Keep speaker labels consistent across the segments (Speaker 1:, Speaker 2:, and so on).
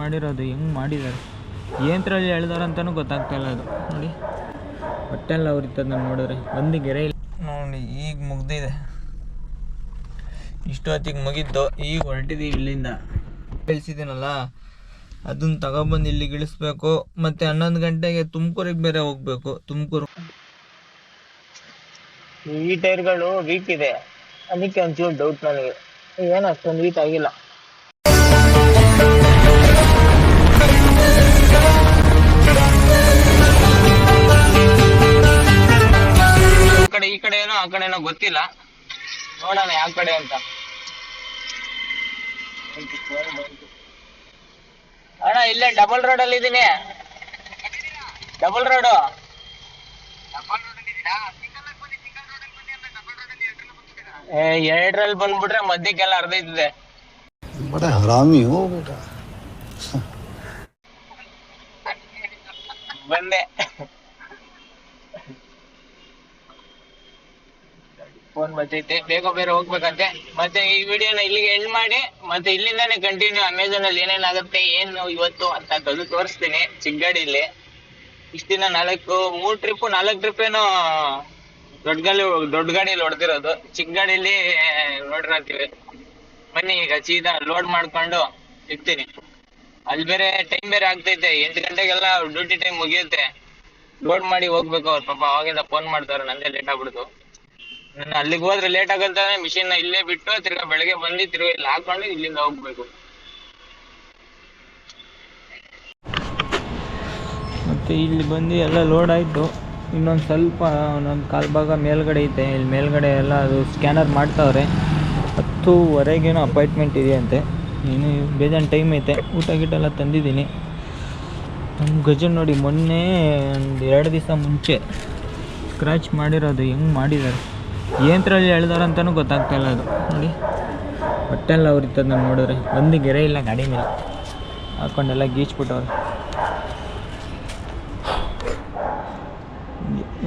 Speaker 1: ಮಾಡಿರೋದು, ಹೆಂಗೆ ಮಾಡಿದ್ದಾರೆ ಏನ್ರಲ್ಲಿ ಎಳ್ದಾರ ಅಂತಲೂ ಗೊತ್ತಾಗ್ತಾ ಇಲ್ಲ ಅದು. ನೋಡಿ. ಹೊಟ್ಟೆಲ್ಲ ಅವ್ರಿತ್ತದ ನೋಡಿದ್ರೆ. ಒಂದು ಗೆರೆ ಇಲ್ಲ. ನೋಡಿ, ಈಗ ಮುಗ್ದಿದೆ. ಇಷ್ಟೊತ್ತಿಗೆ ಮುಗಿದ್ದು, ಈಗ ಹೊರಟಿದ್ದೀವಿ ಇಲ್ಲಿಂದ. ಬೆಳೆಸಿದ್ದೀನಲ್ಲ ಅದನ್ನ ತಗೊಬಂದು ಇಲ್ಲಿಗೆ ಇಳಿಸ್ಬೇಕು. ಮತ್ತೆ ಹನ್ನೊಂದು ಗಂಟೆಗೆ ತುಮಕೂರಿಗೆ ಬೇರೆ ಹೋಗ್ಬೇಕು. ತುಮಕೂರು. ಈ ಟೈರ್ಗಳು ವೀಕ್ ಇದೆ. ಅದಕ್ಕೆ ಒಂಚೂರು ಡೌಟ್ ನನಗೆ. ಏನು ಅಷ್ಟೊಂದು ವೀಕ್ ಆಗಿಲ್ಲ. ಈ ಕಡೆ ಏನೋ ಆ ಕಡೆ ಏನೋ ಗೊತ್ತಿಲ್ಲ. ನೋಡೋಣ ಯಾವ ಕಡೆ ಅಂತ. ಅಣ್ಣ ಇಲ್ಲೇ ಡಬಲ್ ರೋಡ್ ಅಲ್ಲಿ ಇದೀನಿ. ಡಬಲ್ ರೋಡು ಎರಡರಲ್ಲಿ ಬಂದ್ಬಿಟ್ರೆ ಮಧ್ಯಕ್ಕೆಲ್ಲ ಅರ್ಧ
Speaker 2: ಇದ್ದಿದೆ. ಬಡ ಹರಾಮಿ ಹೋಗ್ಬೇಕ
Speaker 1: ಬಂದೆ. ಫೋನ್ ಬರ್ತೈತೆ. ಬೇಗ ಬೇರೆ ಹೋಗ್ಬೇಕಂತೆ. ಮತ್ತೆ ಈ ವಿಡಿಯೋನ ಇಲ್ಲಿಗೆ ಎಂಡ್ ಮಾಡಿ, ಮತ್ತೆ ಇಲ್ಲಿಂದಾನೇ ಕಂಟಿನ್ಯೂ ಅಮೆಝಾನ್ ಅಲ್ಲಿ ಏನೇನಾಗುತ್ತೆ, ಏನು, ಇವತ್ತು ಅಂತ ಅದು ತೋರಿಸ್ತೀನಿ ಚಿಕ್ಕಗಾಡಿಲಿ ಇಷ್ಟ ದಿನ ನಾಲ್ಕು, ಮೂರ್ ಟ್ರಿಪ್ ನಾಲ್ಕು ಟ್ರಿಪ್ ಏನೋ ದೊಡ್ಡ ಗಾಡಿ ದೊಡ್ಡ ಗಾಡಿಲಿ ಹೊಡ್ದಿರೋದು. ಚಿಕ್ಕ ಗಾಡಿಲಿ ನೋಡಿರತ್ತೀವಿ ಬನ್ನಿ ಈಗ ಸೀದಾ ಲೋಡ್ ಮಾಡ್ಕೊಂಡು ಸಿಗ್ತೀನಿ ಅಲ್ಲಿ ಬೇರೆ ಟೈಮ್ ಬೇರೆ ಆಗ್ತೈತೆ. ಎಂಟು ಗಂಟೆಗೆಲ್ಲ ಡ್ಯೂಟಿ ಟೈಮ್ ಮುಗಿಯುತ್ತೆ. ಲೋಡ್ ಮಾಡಿ ಹೋಗ್ಬೇಕು ಅವ್ರು ಪಾಪ. ಅವಾಗೆಲ್ಲ ಫೋನ್ ಮಾಡ್ತಾರೆ, ನಂದೇ ಲೇಟ್ ಆಗ್ಬಿಡ್ತು. ನಾನು ಅಲ್ಲಿಗೆ ಹೋದ್ರೆ ಲೇಟ್ ಆಗಂತಾನೆ ಮಿಷಿನ್ ಇಲ್ಲೇ ಬಿಟ್ಟು ತಿರ್ಗಾ ಬೆಳಗ್ಗೆ ಬಂದು ತಿರ್ಗಾ ಇಲ್ಲಿ ಹಾಕೊಂಡು ಇಲ್ಲಿಂದ ಹೋಗ್ಬೇಕು. ಮತ್ತೆ ಇಲ್ಲಿ ಬಂದು ಎಲ್ಲ ಲೋಡ್ ಆಯಿತು. ಇನ್ನೊಂದು ಸ್ವಲ್ಪ, ಒಂದೊಂದು ಕಾಲು ಭಾಗ ಮೇಲ್ಗಡೆ ಐತೆ. ಇಲ್ಲಿ ಮೇಲ್ಗಡೆ ಎಲ್ಲ ಅದು ಸ್ಕ್ಯಾನರ್ ಮಾಡ್ತಾವ್ರೆ. ಹತ್ತುವರೆಗೇನೋ ಅಪಾಯಿಂಟ್ಮೆಂಟ್ ಇದೆಯಂತೆ. ಇನ್ನು ಬೇಜಾನ್ ಟೈಮ್ ಐತೆ. ಊಟ ಗೀಟ ಎಲ್ಲ ತಂದಿದ್ದೀನಿ. ನಮ್ಮ ಗಜನ್ ನೋಡಿ ಮೊನ್ನೆ ಒಂದು ಎರಡು ದಿವಸ ಮುಂಚೆ ಸ್ಕ್ರ್ಯಾಚ್ ಮಾಡಿರೋದು ಹೆಂಗೆ ಮಾಡಿದ್ದಾರೆ ಏಂತ್ರಲ್ಲಿ ಎಳ್ದಾರ ಅಂತಾನು ಗೊತ್ತಾಗ್ತಾ ಇಲ್ಲ ಅದು. ನೋಡಿ. ಹೊಟ್ಟೆಲ್ಲ ನಾನು ನೋಡಿದ್ರೆ. ಒಂದು ಗೆರೆ ಇಲ್ಲ, ಗಾಡಿ ಮೇಲೆ. ಹಾಕೊಂಡೆಲ್ಲ ಗೀಚ್ಬಿಟ್ಟವ್ರು.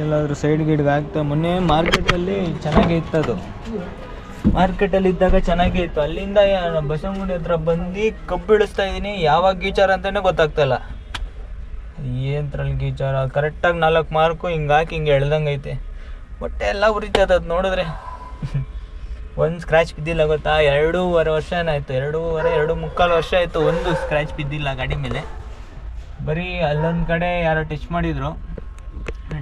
Speaker 1: ಎಲ್ಲಾದರೂ ಸೈಡ್ ಗಿಡ್ಗೆ ಆಗ್ತಾ ಮೊನ್ನೆ ಮಾರ್ಕೆಟಲ್ಲಿ ಚೆನ್ನಾಗೇ ಇತ್ತು ಅದು. ಮಾರ್ಕೆಟಲ್ಲಿ ಇದ್ದಾಗ ಚೆನ್ನಾಗೇ ಇತ್ತು. ಅಲ್ಲಿಂದ ಬಸವನಗುಡಿ ಹತ್ರ ಬಂದು ಕಬ್ಬು ಇಳಿಸ್ತಾ ಇದ್ದೀನಿ. ಯಾವಾಗ ಗೀಚಾರ ಅಂತಲೇ ಗೊತ್ತಾಗ್ತಾ ಇಲ್ಲ. ಏನ್ತ್ರಲ್ಲಿ ಗೀಚಾರ? ಕರೆಕ್ಟಾಗಿ ನಾಲ್ಕು ಮಾರ್ಕು ಹಿಂಗೆ ಹಾಕಿ ಹಿಂಗೆ ಎಳ್ದಂಗೆ ಐತೆ ಹೊಟ್ಟೆ ಎಲ್ಲ ಉರಿತದ ಅದು ನೋಡಿದ್ರೆ. ಒಂದು ಸ್ಕ್ರ್ಯಾಚ್ ಬಿದ್ದಿಲ್ಲ ಗೊತ್ತಾ? ಎರಡೂವರೆ ವರ್ಷ ಏನಾಯ್ತು? ಎರಡೂವರೆ, ಎರಡು ಮುಕ್ಕಾಲು ವರ್ಷ ಆಯಿತು ಒಂದು ಸ್ಕ್ರ್ಯಾಚ್ ಬಿದ್ದಿಲ್ಲ ಗಾಡಿ ಮೇಲೆ. ಬರೀ ಅಲ್ಲೊಂದು ಕಡೆ ಯಾರೋ ಟಚ್ ಮಾಡಿದ್ರು.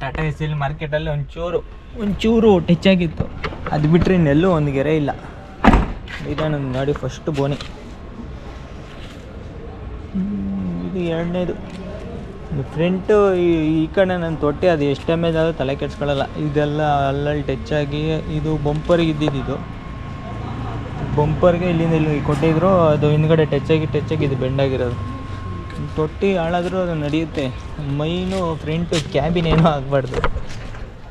Speaker 1: ಟಾಟಾ ಎಸ್ ಎಲ್ ಮಾರ್ಕೆಟಲ್ಲಿ ಒಂಚೂರು ಒಂಚೂರು ಟಚ್ ಆಗಿತ್ತು. ಅದು ಬಿಟ್ಟರೆ ಇನ್ನೆಲ್ಲೂ ಒಂದು ಗೆರೆ ಇಲ್ಲ. ಈಗ ನನ್ನ ಗಾಡಿ ಫಸ್ಟ್ ಬೋನಿ. ಇದು ಎರಡನೇದು. ಫ್ರಂಟು ಈ ಕಡೆ ನನ್ನ ತೊಟ್ಟೆ, ಅದು ಎಷ್ಟು ಡ್ಯಾಮೇಜ್ ಆದರೂ ತಲೆ ಕೆಡ್ಸ್ಕೊಳ್ಳಲ್ಲ ಇದೆಲ್ಲ ಅಲ್ಲಲ್ಲಿ ಟಚ್ ಆಗಿ ಇದು ಬಂಪರ್ಗೆ ಇದ್ದಿದ್ದು ಬಂಪರ್ಗೆ ಇಲ್ಲಿಂದ ಇಲ್ಲಿ ಕೊಟ್ಟಿದ್ರು, ಅದು ಹಿಂದ್ಗಡೆ ಟಚ್ ಆಗಿ ಟಚ್ ಆಗಿ ಇದು ಬೆಂಡ್ ಆಗಿರೋದು. ತೊಟ್ಟಿ ಹಾಳಾದರೂ ಅದು ನಡೆಯುತ್ತೆ. ಮೈನು ಫ್ರಂಟು ಕ್ಯಾಬಿನ್ ಏನೂ ಆಗಬಾರ್ದು.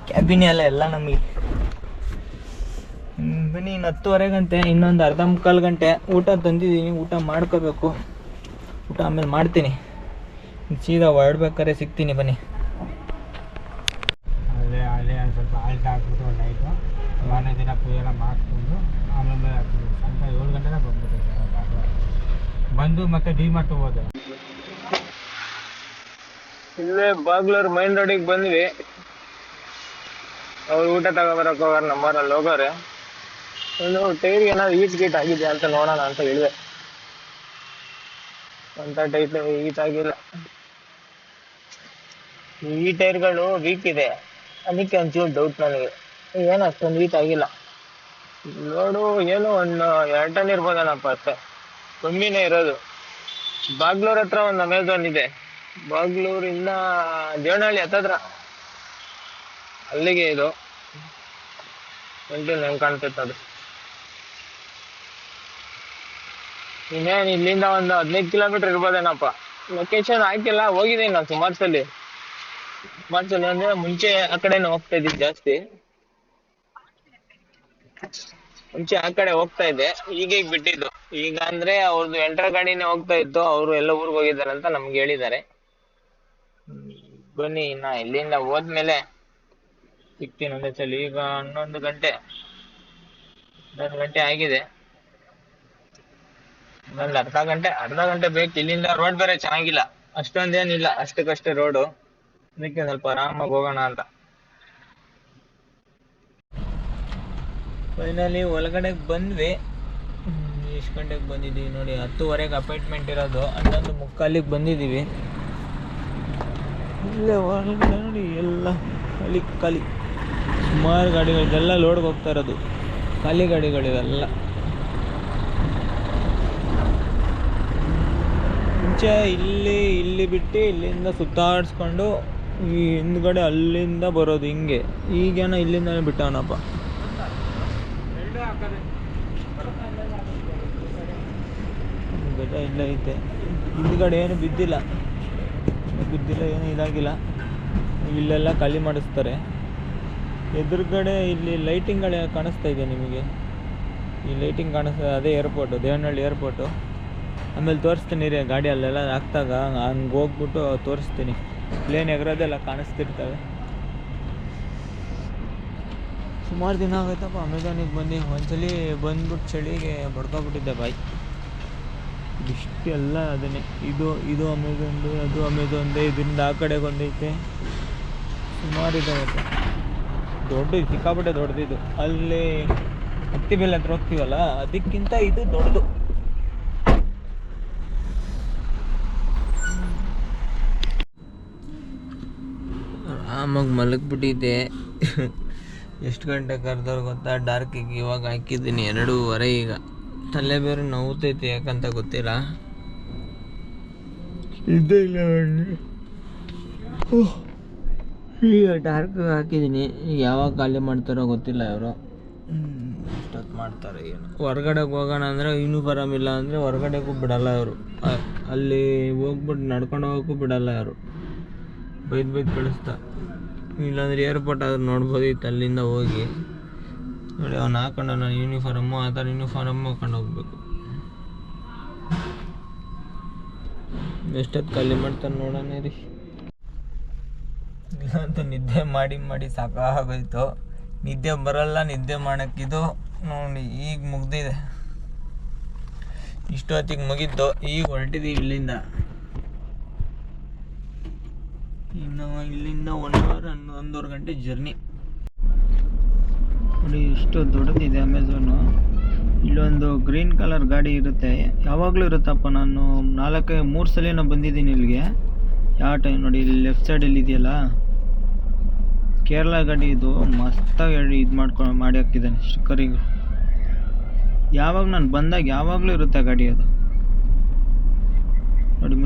Speaker 1: ಕ್ಯಾಬಿನ್ ಎಲ್ಲ ಎಲ್ಲ ನಮಗೆ. ಬನ್ನಿ, ಇನ್ನು ಹತ್ತುವರೆ ಗಂಟೆ, ಇನ್ನೊಂದು ಅರ್ಧ ಮುಕ್ಕಾಲು ಗಂಟೆ. ಊಟ ತಂದಿದ್ದೀನಿ, ಊಟ ಮಾಡ್ಕೋಬೇಕು. ಊಟ ಆಮೇಲೆ ಮಾಡ್ತೀನಿ. ಸೀದಾ ಹೊರಡ್ಬೇಕಾದ್ರೆ ಸಿಗ್ತೀನಿ ಬನ್ನಿ.
Speaker 3: ಅಲ್ಲೇ ಅಲ್ಲೇ ಒಂದು ಸ್ವಲ್ಪ ಆಲ್ಟ್ ಹಾಕ್ಬಿಟ್ಟು ಒಂದು ನೈಟು ಮಾರನೇ ದಿನ ಪೂಜೆಲ್ಲ ಮಾಡಿಸ್ಕೊಂಡು ಆಮೇಲೆ ಸಾಯಂಕಾಲ ಏಳು ಗಂಟೆಗೆ ಬಂದ್ಬಿಟ್ಟು ಬಂದು ಮತ್ತೆ ಡಿ ಮಾರ್ಟ್ ಹೋದೆ.
Speaker 1: ಇಲ್ಲೇ ಬಾಗ್ಲೂರು ಮೈನ್ ರೋಡಿಗೆ ಬಂದ್ವಿ. ಅವ್ರು ಊಟ ತಗೋಬರಕ್ ಹೋಗಾರ ನಮ್ಮೂರಲ್ಲಿ ಹೋಗೋರೆ. ಒಂದು ಟೈರ್ಗೆ ಏನಾದ್ರು ಈಚ್ ಗೀಟ್ ಆಗಿದೆ ಅಂತ ನೋಡೋಣ ಅಂತ ಹೇಳಿದೆ ಅಂತ ಟೈಟ್ ಈಟ್ ಆಗಿಲ್ಲ. ಈ ಟೈರ್ಗಳು ವೀಕ್ ಇದೆ. ಅದಕ್ಕೆ ಒಂಚೂರು ಡೌಟ್ ನನಗೆ. ಏನು ಅಷ್ಟೊಂದು ವೀಕ್ ಆಗಿಲ್ಲ. ಲೋಡು ಏನು ಒಂದು ಎರಡು ಟನ್ ಇರ್ಬೋದೇನಪ್ಪ ಅಷ್ಟೇ. ಕಮ್ಮಿನೇ ಇರೋದು. ಬಾಗ್ಲೂರ್ ಹತ್ರ ಒಂದು ಅಮೆಝಾನ್ ಇದೆ. ಬಾಗ್ಲೂರಿಂದ ದೇವನಹಳ್ಳಿ ಹತ್ತತ್ರ. ಅಲ್ಲಿಗೆ ಇದು. ಎಂಟು ನಂಗೆ ಕಾಣ್ತೈತೆ ಅದು. ಇನ್ನೇನು ಇಲ್ಲಿಂದ ಒಂದು ಹದಿನೈದು ಕಿಲೋಮೀಟರ್ ಇರ್ಬೋದೇನಪ್ಪ. ಲೊಕೇಶನ್ ಹಾಕಿಲ್ಲ, ಹೋಗಿದ್ದೀನಿ ನಾನು ಸುಮಾರು ಸಲ ಸಲ ಅಂದ್ರೆ ಮುಂಚೆ ಆ ಕಡೆನೇ ಹೋಗ್ತಾ ಇದ್ದಿದ್ದು ಜಾಸ್ತಿ? ಮುಂಚೆ ಆ ಕಡೆ ಹೋಗ್ತಾ ಇದ್ದೆ ಈಗ ಬಿಟ್ಟಿದ್ದು. ಈಗ ಅಂದ್ರೆ ಅವ್ರದ್ದು ಎಂಟ್ರ ಗಾಡಿನೇ ಹೋಗ್ತಾ ಇತ್ತು, ಅವರು ಎಲ್ಲ ಊರಿಗೆ ಹೋಗಿದ್ದಾರೆ ಅಂತ ನಮ್ಗೆ ಹೇಳಿದ್ದಾರೆ. ಬನ್ನಿ ಇನ್ನ ಇಲ್ಲಿಂದ ಹೋದ್ಮೇಲೆ ಸಿಗ್ತೀನಿ ಒಂದೇ ಸಲ. ಈಗ ಹನ್ನೊಂದು ಗಂಟೆ ಹನ್ನೊಂದು ಗಂಟೆ ಆಗಿದೆ. ಇನ್ನೊಂದು ಅರ್ಧ ಗಂಟೆ ಅರ್ಧ ಗಂಟೆ ಬೇಕು. ಇಲ್ಲಿಂದ ರೋಡ್ ಬೇರೆ ಚೆನ್ನಾಗಿಲ್ಲ. ಅಷ್ಟೊಂದೇನಿಲ್ಲ, ಅಷ್ಟಕ್ಕಷ್ಟೇ ರೋಡು ಅದಕ್ಕೆ ಸ್ವಲ್ಪ ಆರಾಮಾಗಿ ಹೋಗೋಣ ಅಂತ. ಫೈನಲಿ ಒಳಗಡೆ ಬಂದ್ವಿ. ಎಷ್ಟು ಗಂಟೆಗೆ ಬಂದಿದ್ದೀವಿ ನೋಡಿ, ಹತ್ತುವರೆಗೆ ಅಪಾಯಿಂಟ್ಮೆಂಟ್ ಇರೋದು. ಹನ್ನೊಂದು ಮುಕ್ಕಾಲಿಗೆ ಬಂದಿದ್ದೀವಿ. ಇಲ್ಲೇ ಒಳಗಡೆ ನೋಡಿ, ಎಲ್ಲ ಖಾಲಿ ಖಾಲಿ. ಸುಮಾರು ಗಾಡಿಗಳಿಗೆಲ್ಲ ಲೋಡ್ಗೆ ಹೋಗ್ತಾ ಇರೋದು. ಖಾಲಿ ಗಾಡಿಗಳಿವೆಲ್ಲ. ಮುಂಚೆ ಇಲ್ಲಿ ಇಲ್ಲಿ ಬಿಟ್ಟು ಇಲ್ಲಿಂದ ಸುತ್ತಾಡಿಸ್ಕೊಂಡು ಈ ಹಿಂದ್ಗಡೆ ಅಲ್ಲಿಂದ ಬರೋದು ಹಿಂಗೆ. ಈಗೇನ ಇಲ್ಲಿಂದನೇ ಬಿಟ್ಟವನಪ್ಪ. ಬೆಟ್ಟ ಇಲ್ಲ ಐತೆ. ಹಿಂದ್ಗಡೆ ಏನು ಬಿದ್ದಿಲ್ಲ. ಬಿದ್ದಿಲ್ಲ, ಏನು ಇದಾಗಿಲ್ಲ. ಇಲ್ಲೆಲ್ಲ ಖಾಲಿ ಮಾಡಿಸ್ತಾರೆ. ಎದುರುಗಡೆ ಇಲ್ಲಿ ಲೈಟಿಂಗ್ಗಳು ಕಾಣಿಸ್ತಾ ಇದೆ ನಿಮಗೆ. ಈ ಲೈಟಿಂಗ್ ಕಾಣಿಸ್ತಾ ಅದೇ ಏರ್ಪೋರ್ಟು, ದೇವನಹಳ್ಳಿ ಏರ್ಪೋರ್ಟು. ಆಮೇಲೆ ತೋರಿಸ್ತೀನಿ ರೀ, ಗಾಡಿ ಅಲ್ಲೆಲ್ಲ ಹಾಕ್ದಾಗ, ಹಂಗೆ ಹೋಗ್ಬಿಟ್ಟು ತೋರಿಸ್ತೀನಿ. ಪ್ಲೇನ್ ಎಗರೋದೆಲ್ಲ ಕಾಣಿಸ್ತಿರ್ತವೆ. ಸುಮಾರು ದಿನ ಆಗೈತಪ್ಪ ಅಮೆಝಾನಿಗೆ ಬಂದು ಒಂದ್ಸಲಿ ಬಂದ್ಬಿಟ್ಟು ಚಳಿಗೆ ಬಡ್ಕೊಬಿಟ್ಟಿದ್ದೆ ಬಾಯ್. ಇಷ್ಟೆಲ್ಲ ಅದನ್ನೇ. ಇದು ಇದು ಅಮೆಝಾನ್ದು ಅದು ಅಮೆಝಾನ್ದೆ ಇದರಿಂದ ಆ ಕಡೆ ಬಂದೈತೆ ಸುಮಾರು ಇದಾಗುತ್ತೆ. ದೊಡ್ಡ ಸಿಕ್ಕಾಪಟ್ಟೆ ದೊಡ್ಡದಿದು. ಅಲ್ಲಿ ಹತ್ತಿ ಬೆಲೆ ಹತ್ರ ಹೋಗ್ತೀವಲ್ಲ, ಅದಕ್ಕಿಂತ ಇದು ದೊಡ್ಡದು. ಆರಾಮಾಗಿ ಮಲಗ್ಬಿಟ್ಟಿದ್ದೆ. ಎಷ್ಟು ಗಂಟೆ ಕರೆದವ್ರು ಗೊತ್ತಾ? ಡಾರ್ಕಿಗೆ ಇವಾಗ ಹಾಕಿದ್ದೀನಿ ಎರಡೂವರೆ ಈಗ. ತಲೆ ಬೇರೆ ನೋವುತೈತೆ ಯಾಕಂತ ಗೊತ್ತಿಲ್ಲ. ಇದ್ದೇ ಇಲ್ಲ ಈಗ ಡಾರ್ಕ್ ಹಾಕಿದ್ದೀನಿ. ಈಗ ಯಾವಾಗ ಖಾಲಿ ಮಾಡ್ತಾರೋ ಗೊತ್ತಿಲ್ಲ ಇವರು. ಎಷ್ಟೊತ್ತು ಮಾಡ್ತಾರೆ ಏನು ಹೊರ್ಗಡೆಗೆ ಹೋಗೋಣ ಅಂದರೆ ಯೂನಿಫಾರಮ್ ಇಲ್ಲ ಅಂದರೆ ಹೊರ್ಗಡೆಗೂ ಬಿಡಲ್ಲ ಇವರು. ಅಲ್ಲಿ ಹೋಗ್ಬಿಟ್ಟು ನಡ್ಕೊಂಡು ಹೋಗೋಕ್ಕೂ ಬಿಡಲ್ಲ ಇವರು. ಬೈದು ಬೈದು ಕಳಿಸ್ತಾ ಇಲ್ಲಾಂದ್ರೆ ಏರ್ಪೋರ್ಟ್ ಆದ್ರೂ ನೋಡ್ಬೋದಿತ್ತು ಅಲ್ಲಿಂದ ಹೋಗಿ. ನೋಡಿ, ಅವ್ನು ಹಾಕೊಂಡು ನಾನು ಯೂನಿಫಾರಮ್ಮು ಆ ಥರ ಯೂನಿಫಾರಮ್ಮು ಹಾಕೊಂಡು ಹೋಗ್ಬೇಕು. ಎಷ್ಟೊತ್ತು ಖಾಲಿ ಮಾಡ್ತಾನೆ ನೋಡೋಣ ರೀ ಇಲ್ಲಂತೂ ನಿದ್ದೆ ಮಾಡಿ ಮಾಡಿ ಸಾಕಾಗೋಯ್ತು. ನಿದ್ದೆ ಬರಲ್ಲ, ನಿದ್ದೆ ಮಾಡೋಕ್ಕಿದು. ನೋಡಿ, ಈಗ ಮುಗ್ದಿದೆ. ಇಷ್ಟೊತ್ತಿಗೆ ಮುಗೀತು, ಈಗ ಹೊರಟಿದ್ದೀವಿ ಇಲ್ಲಿಂದ. ಇನ್ನು ಇಲ್ಲಿಂದ ಒನ್ ಅವರ್ ಒಂದೂವರೆ ಗಂಟೆ ಜರ್ನಿ ನೋಡಿ, ಇಷ್ಟು ದೊಡ್ಡದಿದೆ ಅಮೆಝಾನು ಇಲ್ಲೊಂದು ಗ್ರೀನ್ ಕಲರ್ ಗಾಡಿ ಇರುತ್ತೆ. ಯಾವಾಗಲೂ ಇರುತ್ತಪ್ಪ, ನಾನು ನಾಲ್ಕು, ಮೂರು ಸಲ ಬಂದಿದ್ದೀನಿ ಇಲ್ಲಿಗೆ. ಯಾವ ಟೈಮ್ ನೋಡಿ, ಇಲ್ಲಿ ಲೆಫ್ಟ್ ಸೈಡಲ್ಲಿ ಇದೆಯಲ್ಲ? ಕೇರಳ ಗಾಡಿ ಇದು ಮಸ್ತಾಗಿ ಇದು ಮಾಡ್ಕೊಂಡು ಮಾಡಿ ಹಾಕ್ತಿದ್ದಾನೆ ಸ್ಟಿಕ್ಕರಿಗೆ ಯಾವಾಗ ನಾನು ಬಂದಾಗ ಯಾವಾಗಲೂ ಇರುತ್ತೆ ಗಾಡಿ ಅದು.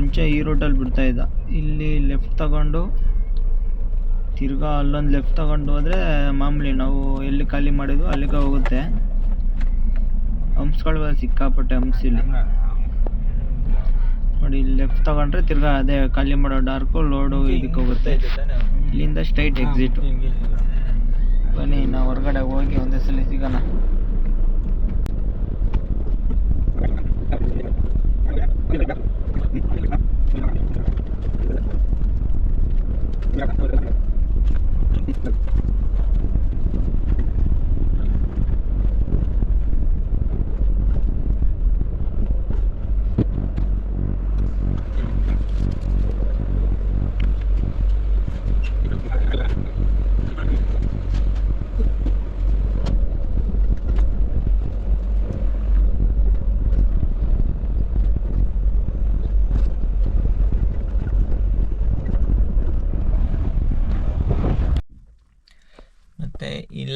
Speaker 1: ಮುಂಚೆ ಈ ರೂಟಲ್ಲಿ ಬಿಡ್ತಾಯಿದ್ದ ಇಲ್ಲಿ ಲೆಫ್ಟ್ ತಗೊಂಡು ತಿರ್ಗಾ ಅಲ್ಲೊಂದು ಲೆಫ್ಟ್ ತಗೊಂಡು ಹೋದರೆ ಮಾಮೂಲಿ ನಾವು ಎಲ್ಲಿ ಖಾಲಿ ಮಾಡಿದ್ವು ಅಲ್ಲಿಗೆ ಹೋಗುತ್ತೆ. ಹಂಪ್ಸ್ಗಳು ಸಿಕ್ಕಾಪಟ್ಟೆ ಹಂಪ್ಸ್ ಇಲ್ಲಿ. ನೋಡಿ ಇಲ್ಲಿ ಲೆಫ್ಟ್ ತಗೊಂಡ್ರೆ ತಿರ್ಗಾ ಅದೇ ಖಾಲಿ ಮಾಡೋ ಡಾರ್ಕು ಲೋಡು ಇದಕ್ಕೆ ಹೋಗುತ್ತೆ. ಇಲ್ಲಿಂದ ಸ್ಟ್ರೈಟ್ ಎಕ್ಸಿಟ್ ಬನ್ನಿ ನಾವು ಹೊರಗಡೆ ಹೋಗಿ ಒಂದೇ ಸಲ ಸಿಗೋಣ. ಮತ್ತೆ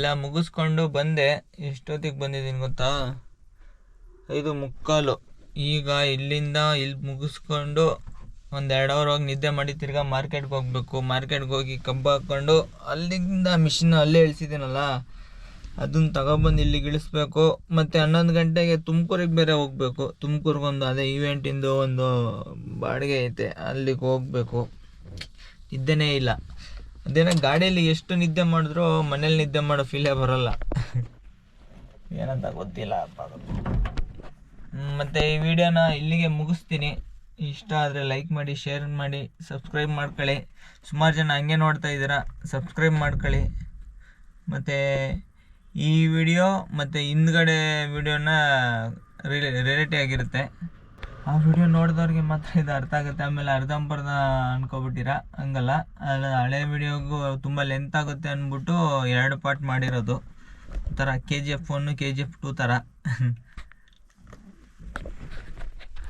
Speaker 1: ಇಲ್ಲ ಮುಗಿಸ್ಕೊಂಡು ಬಂದೆ. ಎಷ್ಟೊತ್ತಿಗೆ ಬಂದಿದ್ದೀನಿ ಗೊತ್ತಾ? ಐದು ಮುಕ್ಕಾಲು. ಈಗ ಇಲ್ಲಿಂದ ಇಲ್ಲಿ ಮುಗಿಸ್ಕೊಂಡು ಒಂದು ಎರಡು ಅವರ್ ಹೋಗಿ ನಿದ್ದೆ ಮಾಡಿ ತಿರ್ಗಾ ಮಾರ್ಕೆಟ್ಗೆ ಹೋಗ್ಬೇಕು. ಮಾರ್ಕೆಟ್ಗೆ ಹೋಗಿ ಕಬ್ಬು ಹಾಕ್ಕೊಂಡು ಅಲ್ಲಿಂದ ಮಿಷಿನ್ ಅಲ್ಲೇ ಇಳಿಸಿದ್ದೀನಲ್ಲ, ಅದನ್ನು ತಗೊಬಂದು ಇಲ್ಲಿಗೆ ಇಳಿಸ್ಬೇಕು. ಮತ್ತು ಹನ್ನೊಂದು ಗಂಟೆಗೆ ತುಮಕೂರಿಗೆ ಬೇರೆ ಹೋಗಬೇಕು. ತುಮಕೂರಿಗೊಂದು ಅದೇ ಈವೆಂಟಿಂದು ಒಂದು ಬಾಡಿಗೆ ಐತೆ, ಅಲ್ಲಿಗೆ ಹೋಗ್ಬೇಕು. ನಿದ್ದೆನೇ ಇಲ್ಲ. ಅದೇನೋ ಗಾಡಿಯಲ್ಲಿ ಎಷ್ಟು ನಿದ್ದೆ ಮಾಡಿದ್ರು ಮನೇಲಿ ನಿದ್ದೆ ಮಾಡೋ ಫೀಲೇ ಬರಲ್ಲ. ಏನಂತ ಗೊತ್ತಿಲ್ಲ. ಮತ್ತೆ ಈ ವಿಡಿಯೋನ ಇಲ್ಲಿಗೆ ಮುಗಿಸ್ತೀನಿ. ಇಷ್ಟ ಆದರೆ ಲೈಕ್ ಮಾಡಿ ಶೇರ್ ಮಾಡಿ ಸಬ್ಸ್ಕ್ರೈಬ್ ಮಾಡ್ಕೊಳ್ಳಿ. ಸುಮಾರು ಜನ ಹಂಗೆ ನೋಡ್ತಾ ಇದ್ದೀರಾ ಸಬ್ಸ್ಕ್ರೈಬ್ ಮಾಡ್ಕೊಳ್ಳಿ. ಮತ್ತು ಈ ವಿಡಿಯೋ ಮತ್ತು ಹಿಂದ್ಗಡೆ ವಿಡಿಯೋನ ರಿಲೇಟಿ ಆಗಿರುತ್ತೆ. ಆ ವಿಡಿಯೋ ನೋಡಿದವ್ರಿಗೆ ಮಾತ್ರ ಇದು ಅರ್ಥ ಆಗುತ್ತೆ. ಆಮೇಲೆ ಅರ್ಧಂಬರ್ಧ ಅನ್ಕೊಬಿಟ್ಟಿರ? ಹಂಗಲ್ಲ. ಅಲ್ಲ, ಹಳೆ ವಿಡಿಯೋಗೂ ತುಂಬ ಲೆಂತ್ ಆಗುತ್ತೆ ಅಂದ್ಬಿಟ್ಟು ಎರಡು ಪಾರ್ಟ್ ಮಾಡಿರೋದು. ಒಂಥರ K G F one K G F two ಥರ